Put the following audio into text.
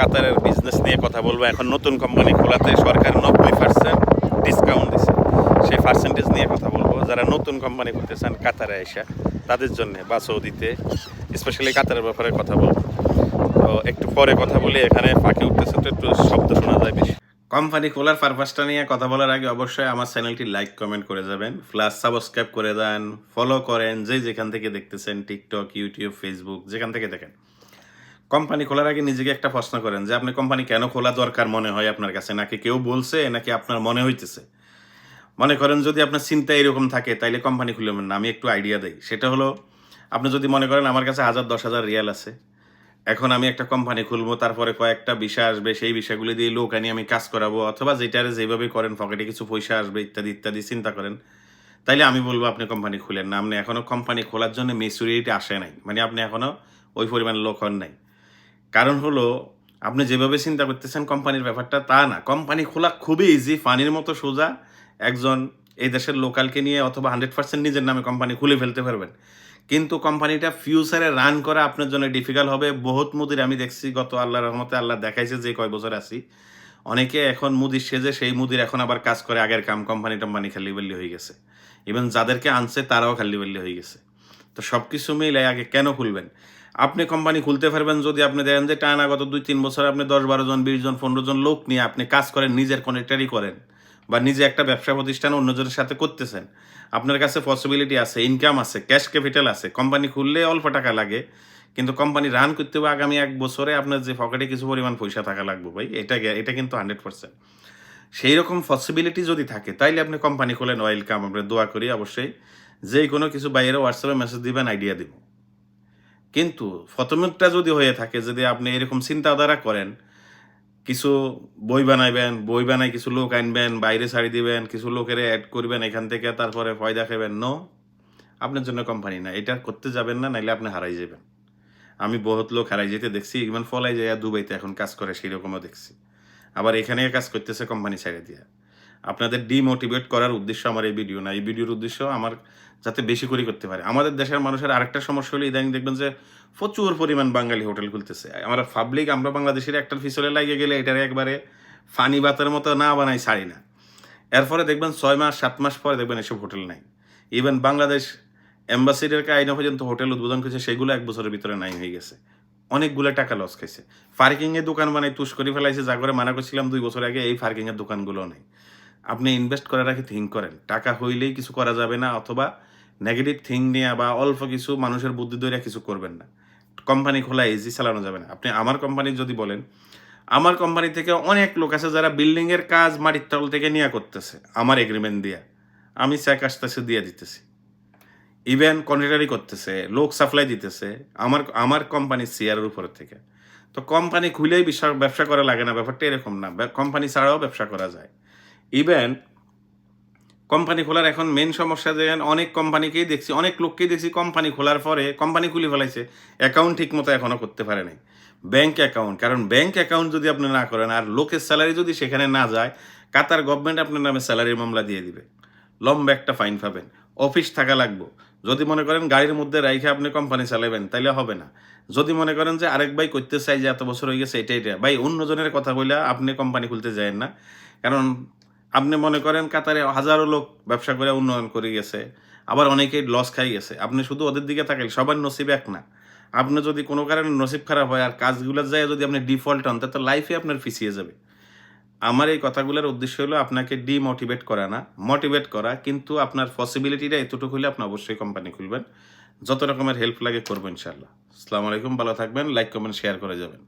কাতারের বিজনেস নিয়ে কথা বলব। এখন নতুন কোম্পানি খোলাতে সরকার নব্বই পার্সেন্ট ডিসকাউন্ট দিছে। সেই পার্সেন্টেজ নিয়ে কথা বলব। যারা নতুন কোম্পানি করতে চান কাতারে এসে তাদের জন্য বা সৌদিতে স্পেশালি কাতারের ব্যাপারে কথা বলব। তো একটু পরে কথা বলি, এখানে ফাঁকে উঠতেছে তো একটু শব্দ শোনা যায় বেশি। কোম্পানি খোলার পারপাসটা নিয়ে কথা বলার আগে অবশ্যই আমার চ্যানেলটি লাইক কমেন্ট করে যাবেন। প্লাস সাবস্ক্রাইব করে দেন ফলো করেন, যে যেখান থেকে দেখতেছেন টিকটক ইউটিউব ফেসবুক যেখান থেকে দেখেন। কোম্পানি খোলার আগে নিজেকে একটা প্রশ্ন করেন যে, আপনি কোম্পানি কেন খোলা দরকার মনে হয় আপনার কাছে? নাকি কেউ বলছে? নাকি আপনার মনে হইতেছে? মনে করেন যদি আপনার চিন্তা এরকম থাকে, তাইলে কোম্পানি খুলবেন না আমি একটু আইডিয়া দেই। সেটা হলো, আপনি যদি মনে করেন আমার কাছে হাজার, দশ হাজার রিয়াল আছে, এখন আমি একটা কোম্পানি খুলবো, তারপরে কয়েকটা বিষয় আসবে, সেই বিষয়গুলি দিয়ে লোক আনি আমি কাজ করাবো, অথবা যেটারে যেভাবে করেন, পকেটে কিছু পয়সা আসবে, ইত্যাদি ইত্যাদি, চিন্তা করেন, তাইলে আমি বলব, আপনি কোম্পানি খুলেন না। আপনি এখনও কোম্পানি খোলার জন্য মেচুরিটি আসে নাই। মানে আপনি এখনও ওই পরিমাণ লোক হন নাই। কারণ হলো, আপনি যেভাবে চিন্তা করতেছেন কোম্পানির ব্যাপারটা, তা না। কোম্পানি খোলা খুবই ইজি ফানির মতো সোজা। একজন এই দেশের লোকালকে নিয়ে অথবা হান্ড্রেড পার্সেন্ট নিজের নামে কোম্পানি খুলে ফেলতে পারবেন। কিন্তু কোম্পানিটা ফিউচারে রান করা আপনার জন্য ডিফিকাল্ট হবে। বহুত মুদির আমি দেখছি, গত আল্লাহ রহমতে আল্লাহ দেখাইছে যে কয় বছর আছি। অনেকে এখন মুদির সেজে, সেই মুদির এখন আবার কাজ করে, আগের কাম কোম্পানি টম্পানি খালি বেল্লি হয়ে গেছে। ইভেন যাদেরকে আনছে, তারাও খালি বেল্লি হয়ে গেছে। তো সব কিছু মিলে আগে কেন খুলবেন? আপনি কোম্পানি খুলতে পারবেন যদি আপনি দেখেন যে টানা গত দুই, তিন বছর আপনি দশ, বারো জন, বিশ জন, পনেরো জন লোক নিয়ে আপনি কাজ করেন, নিজের কনেক্টারই করেন বা নিজে একটা ব্যবসা প্রতিষ্ঠান অন্যজনের সাথে করতেছেন। আপনার কাছে পসিবিলিটি আছে ইনকাম আছে ক্যাশ ক্যাপিটাল আছে। কোম্পানি খুললে অল্প টাকা লাগে, কিন্তু কোম্পানি রান করতে হবে আগামী এক বছরে আপনার যে পকেটে কিছু পরিমাণ পয়সা থাকা লাগবে ভাই, এটা এটা কিন্তু হান্ড্রেড পার্সেন্ট সেই রকম পসিবিলিটি যদি থাকে, তাইলে আপনি কোম্পানি খোলেন ওয়েলকাম আমরা দোয়া করি, অবশ্যই। যে কোনো কিছু বাইরে হোয়াটসঅ্যাপে মেসেজ দিবেন আইডিয়া দিব। কিন্তু প্রথমটা যদি হয়ে থাকে, যদি আপনি এরকম চিন্তাধারা করেন, কিছু বই বানাইবেন, বই বানাই কিছু লোক আনবেন, বাইরে ছাড়ি দিবেন, কিছু লোকের অ্যাড করবেন এখান থেকে, তারপরে ফয়দা খাবেন নো আপনার জন্য কোম্পানি না। এটা করতে যাবেন না, নাইলে আপনি হারাই যাবেন। আমি বহুত লোক হারাই যেতে দেখছি ইভেন ফলাই যায় দুবাইতে এখন কাজ করে সেই রকমও দেখছি। আবার এখানে কাজ করতেছে কোম্পানি ছেড়ে দিয়ে। আপনাদের ডিমোটিভেট করার উদ্দেশ্য আমার এই ভিডিও না। এই ভিডিওর উদ্দেশ্য আমার যাতে বেশি করে করতে পারে। আমাদের দেশের মানুষের আরেকটা সমস্যা হলে, ইদানিং দেখবেন যে প্রচুর পরিমাণ বাঙালি হোটেল খুলতেছে। আমরা পাবলিক আমরা বাংলাদেশের একটার ফিসলে লাগিয়ে গেলে এটার একবারে ফানি বাতের মতো না বানাই, ছাড়ি না। এরপরে দেখবেন ছয় মাস, সাত মাস পরে দেখবেন এসব হোটেল নাই। ইভেন বাংলাদেশ এম্বাসিডার আইনে পর্যন্ত হোটেল উদ্বোধন করেছে, সেগুলো এক বছরের ভিতরে নাই হয়ে গেছে। অনেকগুলো টাকা লস খাইছে। পার্কিং এর দোকান বানাই তুষ করে ফেলাইছে, যা করে মানা করছিলাম, দুই বছর আগে এই পার্কিং এর দোকানগুলো নেই। আপনি ইনভেস্ট করার আগে থিঙ্ক করেন। টাকা হইলেই কিছু করা যাবে না অথবা নেগেটিভ থিং নিয়ে বা অল্প কিছু মানুষের বুদ্ধি ধরে কিছু করবেন না। কোম্পানি খোলা ইজি চালানো যাবে না। আপনি আমার কোম্পানি যদি বলেন, আমার কোম্পানি থেকে অনেক লোক আছে যারা বিল্ডিংয়ের কাজ মাটির তল থেকে নিয়ে করতেছে, আমার এগ্রিমেন্ট দিয়ে। আমি চেক আসতেছে, দিয়ে দিতেছি। ইভেন কন্ট্রাক্টারি করতেছে, লোক সাপ্লাই দিতেছে, আমার আমার কোম্পানির শেয়ারের উপর থেকে। তো কোম্পানি খুলেই বিশ্বাস ব্যবসা করা লাগে না, ব্যাপারটা এরকম না। কোম্পানি ছাড়াও ব্যবসা করা যায়। ইভেন কোম্পানি খোলার এখন মেন সমস্যা যে অনেক কোম্পানিকেই দেখছি, অনেক লোককেই দেখছি কোম্পানি খোলার পরে কোম্পানি খুলে ফেলাইছে অ্যাকাউন্ট ঠিক মতো এখনও করতে পারে নাই। ব্যাংক অ্যাকাউন্ট কারণ ব্যাংক অ্যাকাউন্ট যদি আপনি না করেন, আর লোকের স্যালারি যদি সেখানে না যায় কাতার গভর্নমেন্ট আপনার নামে স্যালারির মামলা দিয়ে দিবে। লম্বা একটা ফাইন পাবেন। অফিস থাকা লাগবো। যদি মনে করেন গাড়ির মধ্যে রাইখে আপনি কোম্পানি চালাবেন, তাইলে হবে না। যদি মনে করেন যে আরেক ভাই করতে চাই যে এত বছর হয়ে গেছে, এটা এটা, ভাই অন্যজনের কথা বলে আপনি কোম্পানি খুলতে যায়েন না। কারণ আপনি মনে করেন কাতারে হাজারো লোক ব্যবসা করে উন্নয়ন করে গেছে, আবার অনেকেই লস খাই গেছে। আপনি শুধু ওদের দিকে তাকালে সবার নসিব এক না। আপনি যদি কোনো কারণে নসিব খারাপ হয় আর কাজগুলোর যায় যদি আপনি ডিফল্ট হন, তাহলে লাইফে আপনার পিছিয়ে যাবে। আমার এই কথাগুলোর উদ্দেশ্য হলো আপনাকে ডিমোটিভেট করা না মোটিভেট করা, কিন্তু আপনার পসিবিলিটিটা এতটুকু হলে আপনি অবশ্যই কোম্পানি খুলবেন। যত রকমের হেল্প লাগে করবেন ইনশাল্লাহ আসসালামু আলাইকুম, ভালো থাকবেন লাইক কমেন্ট শেয়ার করে যাবেন।